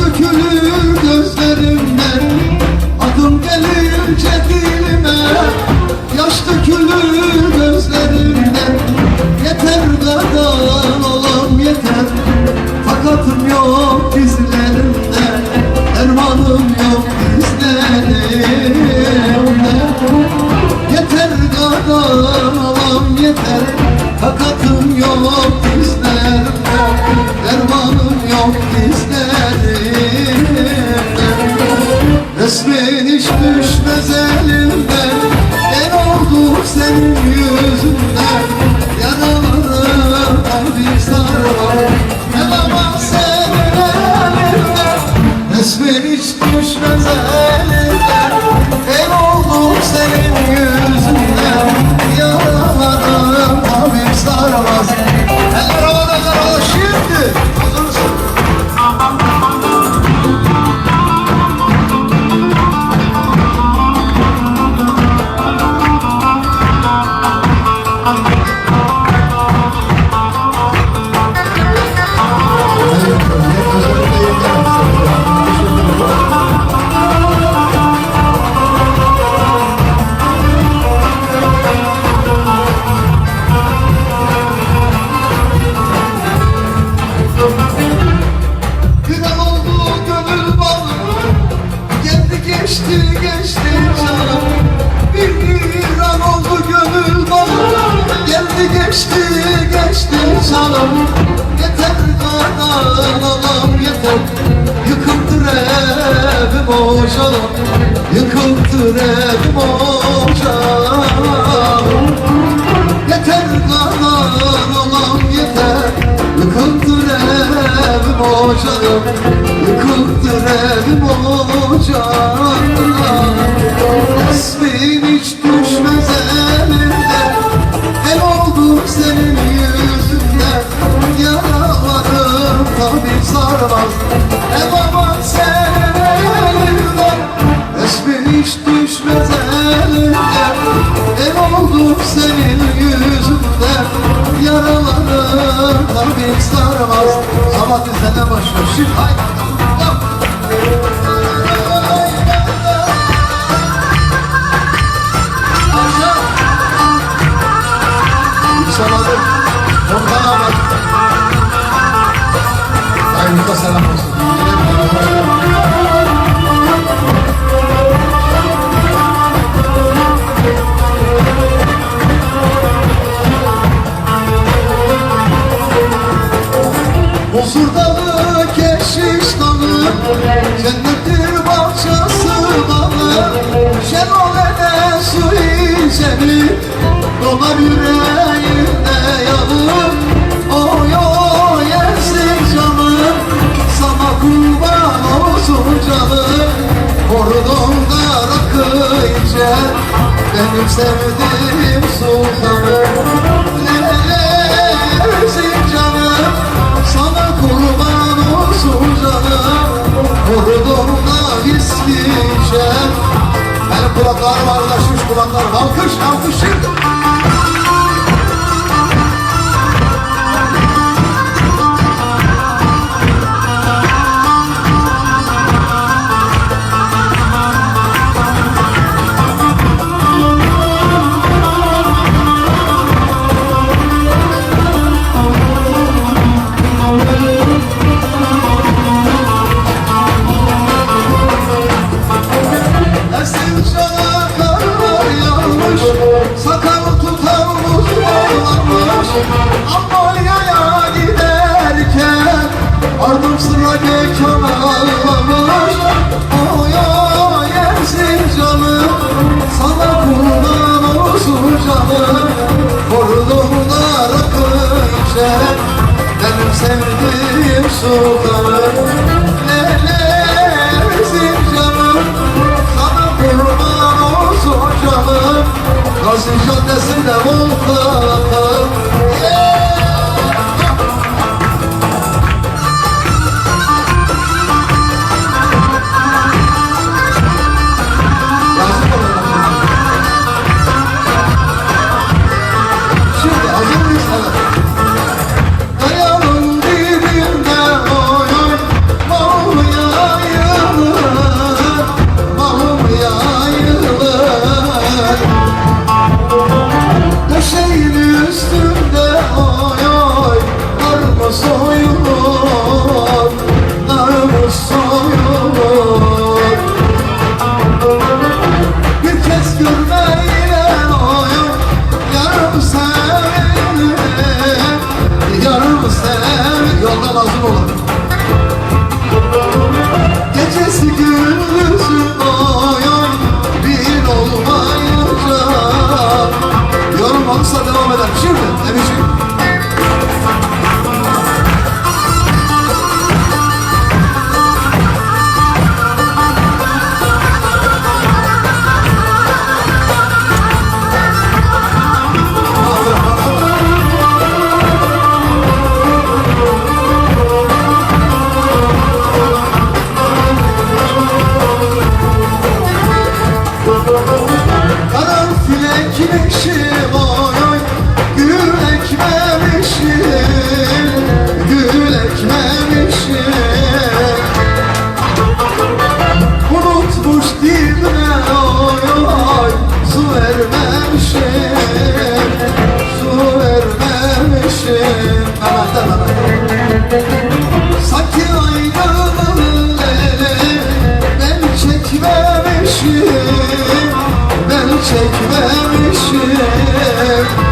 dökülür gözlerimden. Elimden Ben oldum senin yüzünden Yaralarım kalbi sarma Yalamam senin elimden Resmin hiç düşmez Kıran oldu gönül balı. Geldi geçti geçti canım. Bir viran oldu gönül balı. Geldi geçti geçti canım. Yeter kadar olam yeter. Yıkıldı evim o canım. Yıkıldı evim o canım Yıkıldı evim o canım sarmaz Sabahattin senden başlıyor Şimdi haydi. Yükseladım. Ondan ama. Ayrıca selam olsun. Kulaklarım Almanya'ya giderken Ardım sıra mekan ağlamış Oy oy Erzincan'ım Sana kurban olsun canım. Burnumda rakı içer Benim sevdiğim sultanım Nerelersin canım Sana kurban olsun canım. Gazi volkanım alkışla devam eder. Şimdi Emeciğim. Karanfile kineşi var aşık